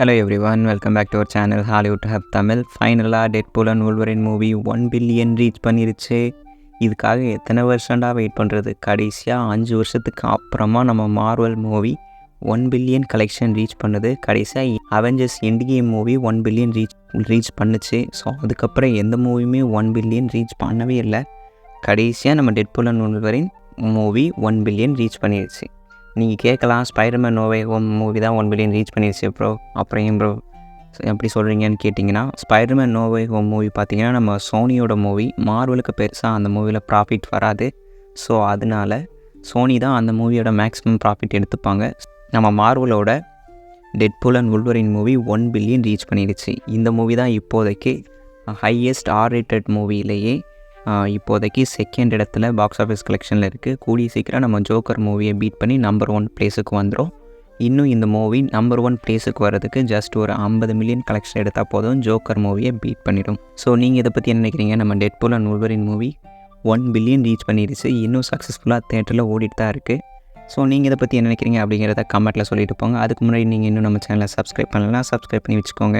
Hello everyone welcome back to our channel Hollywood hub Tamil ஃபைனலாக Deadpool and Wolverine movie one billion reach பண்ணிருச்சு. இதுக்காக எத்தனை வருஷம்டா wait பண்ணுறது கடைசியாக அஞ்சு வருஷத்துக்கு அப்புறமா நம்ம Marvel movie one billion collection reach பண்ணுது. கடைசியாக Avengers Endgame movie one billion reach reach பண்ணுச்சு. ஸோ அதுக்கப்புறம் எந்த மூவியுமே ஒன் பில்லியன் ரீச் பண்ணவே இல்லை. கடைசியாக நம்ம Deadpool and Wolverine movie one billion reach பண்ணிருச்சு. நீங்கள் கேட்கலாம் Spiderman no way home movie தான் ஒன் பில்லியன் ரீச் பண்ணிருச்சு ப்ரோ அப்புறம் ஏன் ப்ரோ எப்படி சொல்கிறீங்கன்னு கேட்டிங்கன்னா ஸ்பைடர்மேன் நோவே ஹோம் மூவி பார்த்தீங்கன்னா நம்ம சோனியோட மூவி மார்வலுக்கு பெருசாக அந்த மூவியில் ப்ராஃபிட் வராது. ஸோ அதனால சோனி தான் அந்த மூவியோட மேக்ஸிமம் ப்ராஃபிட் எடுத்துப்பாங்க. நம்ம மார்வலோட Deadpool and Wolverine movie one billion reach பண்ணிடுச்சு இந்த மூவி தான் இப்போதைக்கு ஹையஸ்ட் ஆர் ரேட்டட் மூவிலேயே இப்போதைக்கு செகண்ட் இடத்துல பாக்ஸ் ஆஃபீஸ் கலெக்ஷனில் இருக்குது கூடிய சீக்கிரம் நம்ம ஜோக்கர் மூவியை பீட் பண்ணி நம்பர் ஒன் ப்ளேஸுக்கு வந்துடும் இன்னும் இந்த மூவி நம்பர் ஒன் ப்ளேஸுக்கு வரதுக்கு ஜஸ்ட் ஒரு ஐம்பது மில்லியன் கலெக்ஷன் எடுத்தால் போதும் ஜோக்கர் மூவியை பீட் பண்ணிடும். ஸோ நீங்கள் இதை பற்றி என்ன நினைக்கிறீங்க? நம்ம Deadpool and Wolverine movie one billion reach பண்ணிடுச்சு இன்னும் சக்ஸஸ்ஃபுல்லாக தேட்டரில் ஓடிட்டு தான் இருக்குது ஸோ நீங்கள் இதை பற்றி என்ன நினைக்கிறீங்க அப்படிங்கிறத கமெண்ட்டில் சொல்லிட்டு போங்க. அதுக்கு முன்னாடி நீங்கள் இன்னும் நம்ம சேனலை சப்ஸ்கிரைப் பண்ணலாம் சப்ஸ்கிரைப் பண்ணி வச்சுக்கோங்க.